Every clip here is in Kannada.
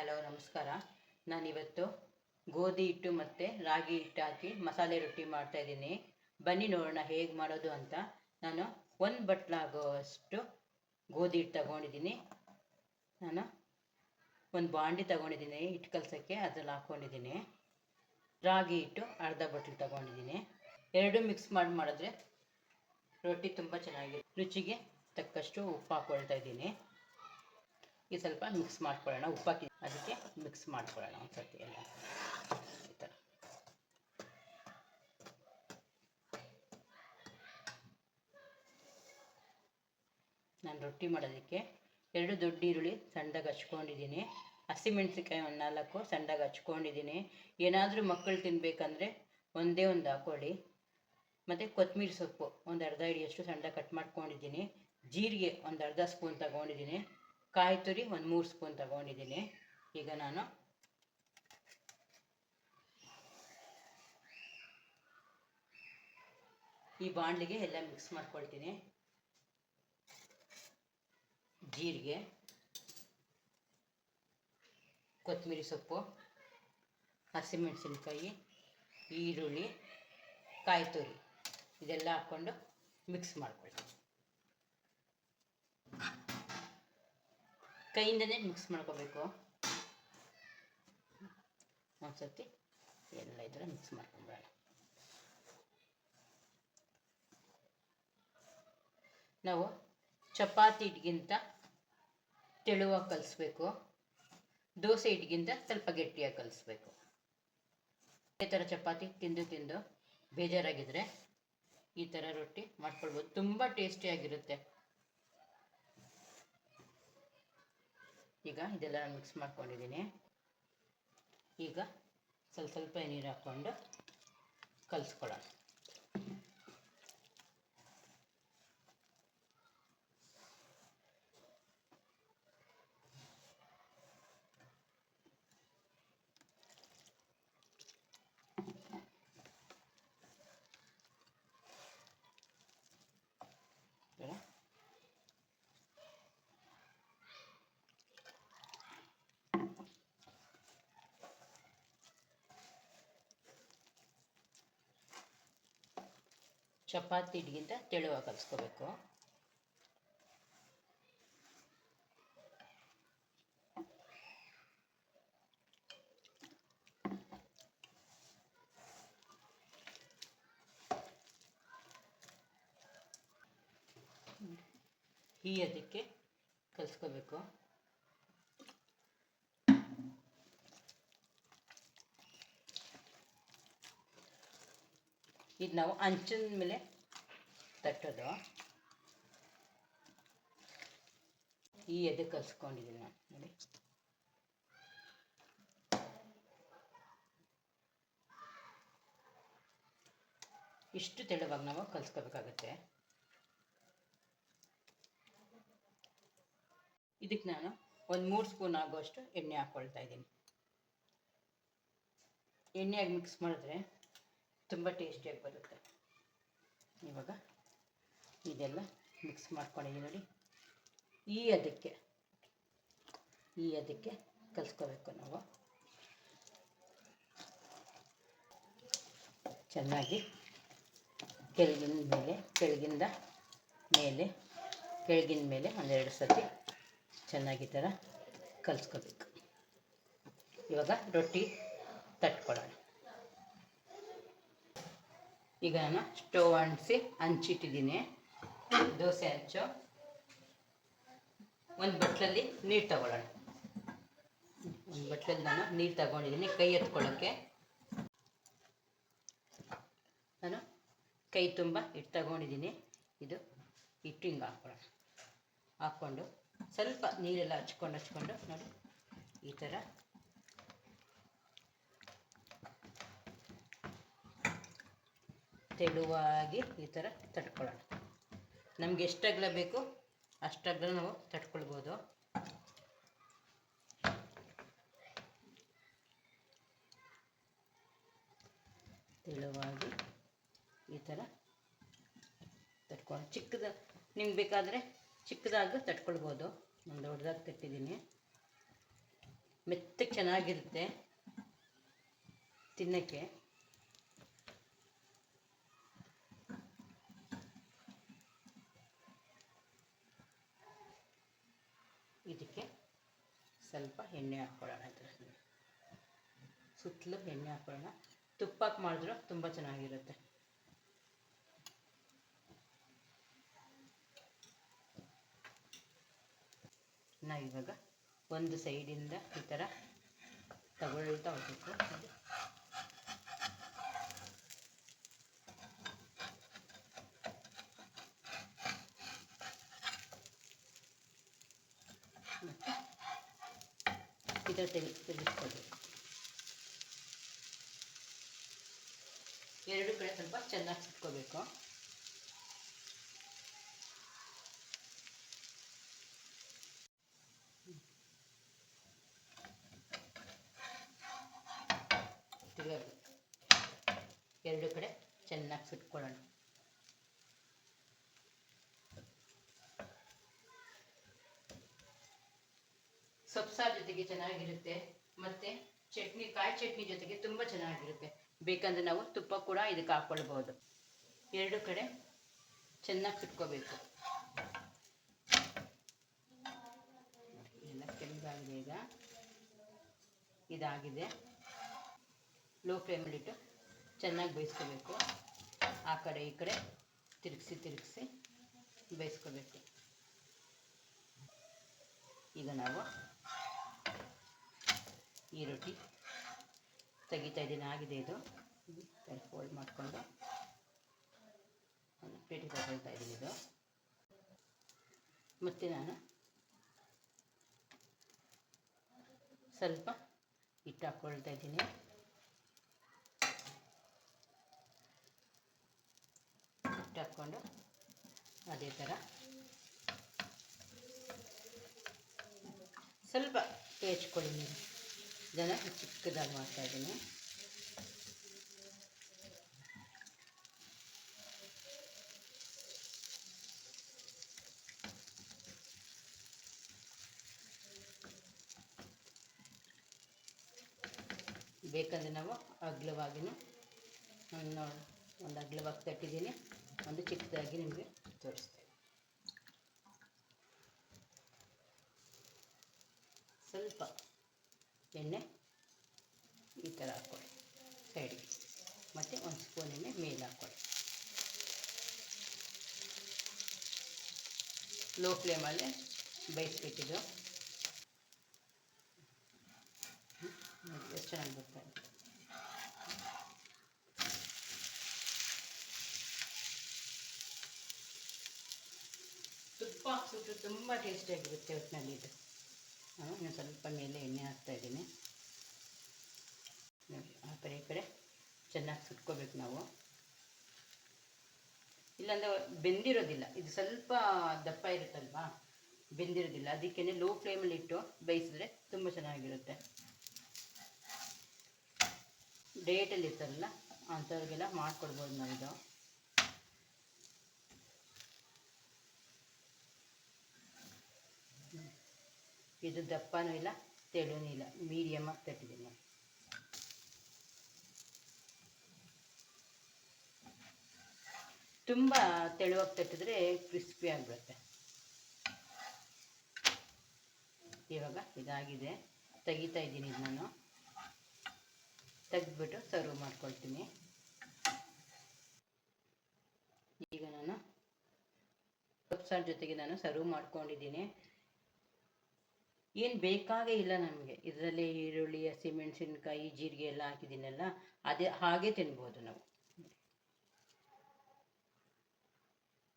ಹಲೋ, ನಮಸ್ಕಾರ. ನಾನಿವತ್ತು ಗೋಧಿ ಹಿಟ್ಟು ಮತ್ತು ರಾಗಿ ಹಿಟ್ಟು ಹಾಕಿ ಮಸಾಲೆ ರೊಟ್ಟಿ ಮಾಡ್ತಾ ಇದ್ದೀನಿ. ಬನ್ನಿ ನೋಡೋಣ ಹೇಗೆ ಮಾಡೋದು ಅಂತ. ನಾನು ಒಂದು ಬಟ್ಲಾಗುವಷ್ಟು ಗೋಧಿ ಹಿಟ್ಟು ತಗೊಂಡಿದ್ದೀನಿ. ನಾನು ಒಂದು ಬಾಂಡಿ ತಗೊಂಡಿದ್ದೀನಿ ಹಿಟ್ಟು ಕಲಸೋಕ್ಕೆ, ಅದ್ರಲ್ಲಿ ಹಾಕ್ಕೊಂಡಿದ್ದೀನಿ ರಾಗಿ ಹಿಟ್ಟು ಅರ್ಧ ಬಟ್ಲು ತಗೊಂಡಿದ್ದೀನಿ. ಎರಡು ಮಿಕ್ಸ್ ಮಾಡಿ ಮಾಡಿದ್ರೆ ರೊಟ್ಟಿ ತುಂಬ ಚೆನ್ನಾಗಿದೆ ರುಚಿಗೆ ತಕ್ಕಷ್ಟು ಉಪ್ಪು ಹಾಕ್ಕೊಳ್ತಾ ಇದ್ದೀನಿ. ಈ ಸ್ವಲ್ಪ ಮಿಕ್ಸ್ ಮಾಡ್ಕೊಳ್ಳೋಣ. ಉಪ್ಪು ಹಾಕಿ ಅದಕ್ಕೆ ಮಿಕ್ಸ್ ಮಾಡ್ಕೊಳ್ಳೋಣ ಒಂದು ಸರ್ತಿ ಎಲ್ಲ. ನಾನು ರೊಟ್ಟಿ ಮಾಡೋದಕ್ಕೆ ಎರಡು ದೊಡ್ಡ ಈರುಳ್ಳಿ ಸಣ್ಣದಾಗಿ ಹಚ್ಕೊಂಡಿದ್ದೀನಿ. ಹಸಿಮೆಣ್ಸಿನ್ಕಾಯಿ ಒಂದು ನಾಲ್ಕು ಸಣ್ಣದಾಗಿ ಹಚ್ಕೊಂಡಿದ್ದೀನಿ. ಏನಾದರೂ ಮಕ್ಕಳು ತಿನ್ನಬೇಕಂದ್ರೆ ಒಂದೇ ಒಂದು ಹಾಕೊಳ್ಳಿ. ಮತ್ತು ಕೊತ್ತಂಬರಿ ಸೊಪ್ಪು ಒಂದು ಅರ್ಧ ಇಡಿಯಷ್ಟು ಸಣ್ಣದಾಗಿ ಕಟ್ ಮಾಡ್ಕೊಂಡಿದ್ದೀನಿ. ಜೀರಿಗೆ ಒಂದು ಅರ್ಧ ಸ್ಪೂನ್ ತಗೊಂಡಿದ್ದೀನಿ. ಕಾಯಿ ತುರಿ ಒಂದು ಮೂರು ಸ್ಪೂನ್ ತಗೊಂಡಿದ್ದೀನಿ. ಈಗ ನಾನು ಈ ಬಾಣಲಿಗೆ ಎಲ್ಲ ಮಿಕ್ಸ್ ಮಾಡ್ಕೊಳ್ತೀನಿ. ಜೀರಿಗೆ, ಕೊತ್ತಂಬರಿ ಸೊಪ್ಪು, ಹಸಿಮೆಣಸಿನ್ಕಾಯಿ, ಈರುಳ್ಳಿ ಕಾಯಿ ತುರಿ ಇದೆಲ್ಲ ಹಾಕ್ಕೊಂಡು ಮಿಕ್ಸ್ ಮಾಡ್ಕೊಳ್ತೀನಿ. ಕೈಯಿಂದನೇ ಮಿಕ್ಸ್ ಮಾಡ್ಕೋಬೇಕು. ಒಂದ್ಸತಿ ಎಲ್ಲ ಇದ್ರೆ ಮಿಕ್ಸ್ ಮಾಡ್ಕೊಂಬೇಡ. ನಾವು ಚಪಾತಿ ಹಿಟ್ಗಿಂತ ತೆಳುವಾಗಿ ಕಲಿಸ್ಬೇಕು. ದೋಸೆ ಹಿಟ್ಗಿಂತ ಸ್ವಲ್ಪ ಗಟ್ಟಿಯಾಗಿ ಕಲಿಸ್ಬೇಕು. ಈ ಥರ ಚಪಾತಿ ತಿಂದು ತಿಂದು ಬೇಜಾರಾಗಿದ್ರೆ ಈ ಥರ ರೊಟ್ಟಿ ಮಾಡ್ಕೊಳ್ಬೋದು. ತುಂಬ ಟೇಸ್ಟಿಯಾಗಿರುತ್ತೆ ಈಗ ಇದೆಲ್ಲ ಮಿಕ್ಸ್ ಮಾಡ್ಕೊಂಡಿದ್ದೀನಿ. ಈಗ ಸ್ವಲ್ಪ ಸ್ವಲ್ಪ ನೀರು ಹಾಕ್ಕೊಂಡು ಕಲಿಸ್ಕೊಳ್ಳೋಣ ಬೇಡ? ಚಪಾತಿ ಹಿಡ್ಗಿಂತ ತೆಳುವಾಗಿ ಕಲಿಸ್ಕೋಬೇಕು. ಈ ಅದಕ್ಕೆ ಕಲಿಸ್ಕೋಬೇಕು. ಇದು ನಾವು ಅಂಚಿನ ಮೇಲೆ ತಟ್ಟೋದು. ಈ ಎದೆ ಕಲ್ಸ್ಕೊಂಡಿದ್ದೀನಿ ನಾನು, ನೋಡಿ. ಇಷ್ಟು ತೆಳುವಾಗಿ ನಾವು ಕಲಿಸ್ಕೋಬೇಕಾಗತ್ತೆ. ಇದಕ್ಕೆ ನಾನು ಒಂದು ಮೂರು ಸ್ಪೂನ್ ಆಗುವಷ್ಟು ಎಣ್ಣೆ ಹಾಕ್ಕೊಳ್ತಾ ಇದ್ದೀನಿ. ಎಣ್ಣೆಯಾಗಿ ಮಿಕ್ಸ್ ಮಾಡಿದ್ರೆ ತುಂಬ ಟೇಸ್ಟಿಯಾಗಿ ಬರುತ್ತೆ. ಇವಾಗ ಇದೆಲ್ಲ ಮಿಕ್ಸ್ ಮಾಡ್ಕೊಂಡಿದ್ದೀನಿ ನೋಡಿ. ಈ ಅದಕ್ಕೆ ಈ ಅದಕ್ಕೆ ಕಲಿಸ್ಕೋಬೇಕು ನಾವು. ಚೆನ್ನಾಗಿ ಕೆಳಗಿನ ಮೇಲೆ, ಕೆಳಗಿಂದ ಮೇಲೆ, ಕೆಳಗಿನ ಮೇಲೆ ಒಂದೆರಡು ಸತಿ ಚೆನ್ನಾಗಿ ಥರ ಕಲಿಸ್ಕೋಬೇಕು. ಇವಾಗ ರೊಟ್ಟಿ ತಟ್ಕೊಳ್ಳೋಣ. ಈಗ ನಾನು ಸ್ಟವ್ ಅಂಟಿಸಿ ಹಂಚಿಟ್ಟಿದ್ದೀನಿ ದೋಸೆ ಹಂಚು ಒಂದು ಬಟ್ಲಲ್ಲಿ ನೀರು ತಗೊಳ್ಳೋಣ. ಒಂದು ಬಟ್ಲಲ್ಲಿ ನಾನು ನೀರು ತಗೊಂಡಿದ್ದೀನಿ ಕೈ ಎತ್ಕೊಳ್ಳೋಕ್ಕೆ ನಾನು ಕೈ ತುಂಬ ಹಿಟ್ಟು ತಗೊಂಡಿದ್ದೀನಿ. ಇದು ಹಿಟ್ಟು ಹಿಂಗೆ ಹಾಕ್ಕೊಳ್ಳೋಣ. ಹಾಕ್ಕೊಂಡು ಸ್ವಲ್ಪ ನೀರೆಲ್ಲ ಹಚ್ಕೊಂಡು ಹಚ್ಕೊಂಡು ನೋಡಿ ಈ ಥರ ತೆಳುವಾಗಿ ಈ ಥರ ತಟ್ಕೊಳ್ಳೋಣ. ನಮ್ಗೆ ಎಷ್ಟು ಅಗಲ ಬೇಕು ಅಷ್ಟಗ್ಲ ನಾವು ತಟ್ಕೊಳ್ಬೋದು. ತೆಳುವಾಗಿ ಈ ಥರ ತಟ್ಕೊಂಡು ಚಿಕ್ಕದ ನಿಮ್ಗೆ ಬೇಕಾದರೆ ಚಿಕ್ಕದಾಗಿ ತಟ್ಕೊಳ್ಬೋದು. ನಾನು ದೊಡ್ಡದಾಗಿ ತಟ್ಟಿದ್ದೀನಿ. ಮೆತ್ತಗೆ ಚೆನ್ನಾಗಿರುತ್ತೆ ತಿನ್ನೋಕ್ಕೆ ಇದಕ್ಕೆ ಸ್ವಲ್ಪ ಎಣ್ಣೆ ಹಾಕ್ಕೊಳ್ಳೋಣ ಇದ್ರ ಸುತ್ತಲೂ ಎಣ್ಣೆ ಹಾಕ್ಕೊಳ್ಳೋಣ ತುಪ್ಪಕ್ಕೆ ಮಾಡಿದ್ರು ತುಂಬ ಚೆನ್ನಾಗಿರುತ್ತೆ. ನಾ ಇವಾಗ ಒಂದು ಸೈಡಿಂದ ಈ ಥರ ತಗೊಳ್ತಾ ಹೋಗ್ಬೇಕು. ತೆಗೆ ಎರಡು ಕಡೆ ಸ್ವಲ್ಪ ಚೆನ್ನಾಗಿ ಸುಟ್ಕೋಬೇಕು. ಎರಡು ಕಡೆ ಚೆನ್ನಾಗಿ ಸುಟ್ಕೊಳ್ಳೋಣ ಸೊಪ್ಸಾರು ಜೊತೆಗೆ ಚೆನ್ನಾಗಿರುತ್ತೆ. ಮತ್ತೆ ಚಟ್ನಿ, ಕಾಯಿ ಚಟ್ನಿ ಜೊತೆಗೆ ತುಂಬ ಚೆನ್ನಾಗಿರುತ್ತೆ. ಬೇಕಂದ್ರೆ ನಾವು ತುಪ್ಪ ಕೂಡ ಇದಕ್ಕೆ ಹಾಕ್ಕೊಳ್ಬೋದು ಎರಡು ಕಡೆ ಚೆನ್ನಾಗಿ ಸುಟ್ಕೋಬೇಕು. ಎಲ್ಲ ಕೆಂಪಾಗಿದೆ ಈಗ. ಇದಾಗಿದೆ. ಲೋ ಫ್ಲೇಮಲ್ಲಿಟ್ಟು ಚೆನ್ನಾಗಿ ಬೇಯಿಸ್ಕೋಬೇಕು. ಆ ಕಡೆ ಈ ಕಡೆ ತಿರುಗಿಸಿ ತಿರುಗಿಸಿ ಬೇಯಿಸ್ಕೋಬೇಕು. ಈಗ ನಾವು ಈ ರೊಟ್ಟಿ ತೆಗಿತಾ ಇದ್ದೀನಿ, ಆಗಿದೆ ಇದು. ಫೋಲ್ಡ್ ಮಾಡಿಕೊಂಡು ಪೇಟಿ ತಗೊಳ್ತಾ ಇದ್ದೀನಿ ಇದು. ಮತ್ತು ನಾನು ಸ್ವಲ್ಪ ಹಿಟ್ಟು ಹಾಕ್ಕೊಳ್ತಾ ಇದ್ದೀನಿ. ಹಿಟ್ಟು ಹಾಕ್ಕೊಂಡು ಅದೇ ಥರ. ಸ್ವಲ್ಪ ಹೆಚ್ಕೊಳ್ಳಿ ನೀವು ಇದನ್ನು ಚಿಕ್ಕದಾಗಿ ಮಾಡ್ತಾ ಇದ್ದೀನಿ. ಬೇಕಂದರೆ ನಾವು ಅಗ್ಲವಾಗಿನೂ ಒಂದು ಒಂದು ಅಗ್ಲವಾಗಿ ತಟ್ಟಿದ್ದೀನಿ. ಒಂದು ಚಿಕ್ಕದಾಗಿ ನಿಮಗೆ ತೋರಿಸ್ತೀನಿ. ಸ್ವಲ್ಪ ಎಣ್ಣೆ ಈ ಥರ ಹಾಕ್ಕೊಳ್ಳಿ. ಸೈಡಿಗೆ. ಮತ್ತು ಒಂದು ಸ್ಪೂನ್ ಎಣ್ಣೆ ಮೇಲೆ ಹಾಕ್ಕೊಳ್ಳಿ. ಲೋ ಫ್ಲೇಮಲ್ಲಿ ಬೇಯಿಸ್ಬೇಕಿದು ನೋಡಿ ಎಷ್ಟು ಚೆನ್ನಾಗಿ ಬರ್ತಾ ಇದೆ. ತುಪ್ಪ ಹಾಕ್ಬಿಟ್ರೆ ತುಂಬ ಟೇಸ್ಟಿಯಾಗಿರುತ್ತೆ ಒಟ್ಟಿನಲ್ಲಿ ಇದು. ನಾನು ಇನ್ನು ಸ್ವಲ್ಪ ಮೇಲೆ ಎಣ್ಣೆ ಹಾಕ್ತಾ ಇದ್ದೀನಿ. ನೋಡಿ, ಆ ಕಡೆ ಈ ಕಡೆ ಚೆನ್ನಾಗಿ ಸುಟ್ಕೋಬೇಕು ನಾವು. ಇಲ್ಲಾಂದರೆ ಬೆಂದಿರೋದಿಲ್ಲ. ಇದು ಸ್ವಲ್ಪ ದಪ್ಪ ಇರುತ್ತಲ್ವಾ? ಬೆಂದಿರೋದಿಲ್ಲ. ಅದಕ್ಕೇ ಲೋ ಫ್ಲೇಮಲ್ಲಿ ಇಟ್ಟು ಬೇಯಿಸಿದ್ರೆ ತುಂಬ ಚೆನ್ನಾಗಿರುತ್ತೆ. ಡೇಟಲ್ಲಿ ಇರ್ತಾರಲ್ಲ, ಅಂಥವ್ರಿಗೆಲ್ಲ ಮಾಡಿಕೊಡ್ಬೋದು ನಾವು ಇದು ಇದು ದಪ್ಪನೂ ಇಲ್ಲ, ತೆಳುನೂ ಇಲ್ಲ. ಮೀಡಿಯಮಾಗಿ ತಟ್ಟಿದ್ದೀನಿ ನಾನು ತುಂಬ ತೆಳುವಾಗಿ ತಟ್ಟಿದ್ರೆ ಕ್ರಿಸ್ಪಿ ಆಗಿಬಿಡುತ್ತೆ. ಇವಾಗ ಇದಾಗಿದೆ. ತೆಗಿತಾ ಇದ್ದೀನಿ ಇದು ನಾನು ತೆಗೆದ್ಬಿಟ್ಟು ಸರ್ವ್ ಮಾಡ್ಕೊಳ್ತೀನಿ. ಈಗ ನಾನು ಸಾರು ಜೊತೆಗೆ ನಾನು ಸರ್ವ್ ಮಾಡ್ಕೊಂಡಿದ್ದೀನಿ. ಏನು ಬೇಕಾಗೇ ಇಲ್ಲ ನಮಗೆ. ಇದರಲ್ಲಿ ಈರುಳ್ಳಿ, ಹಸಿಮೆಣಸಿನ್ಕಾಯಿ, ಜೀರಿಗೆ ಎಲ್ಲ ಹಾಕಿದ್ದೀನಲ್ಲ, ಅದೇ ಹಾಗೆ ತಿನ್ಬೋದು ನಾವು.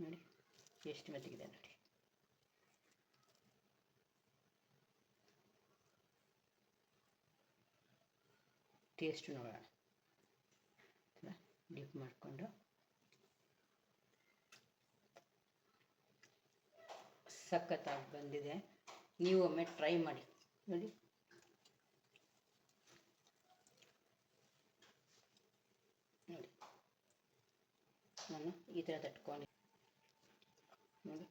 ನೋಡಿ, ಎಷ್ಟು ಮಟ್ಟಿಗಿದೆ ನೋಡಿ. ಟೇಸ್ಟ್ ನೋಡೋಣ. ಡಿಪ್ ಮಾಡಿಕೊಂಡು. ಸಖತ್ತಾಗಿ ಬಂದಿದೆ. ನೀವು ಒಮ್ಮೆ ಟ್ರೈ ಮಾಡಿ. ನೋಡಿ. ನೋಡಿ. ನಾನು ಈ ಥರ ತಟ್ಕೊಂಡು ನೋಡಿ.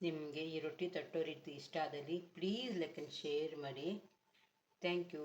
ನಿಮಗೆ ಈ ರೊಟ್ಟಿ ತಟ್ಟೋ ರೀತಿ ಇಷ್ಟ ಆದಲ್ಲಿ ಪ್ಲೀಸ್ ಲೈಕ್ ಆ್ಯಂಡ್ ಶೇರ್ ಮಾಡಿ. Thank you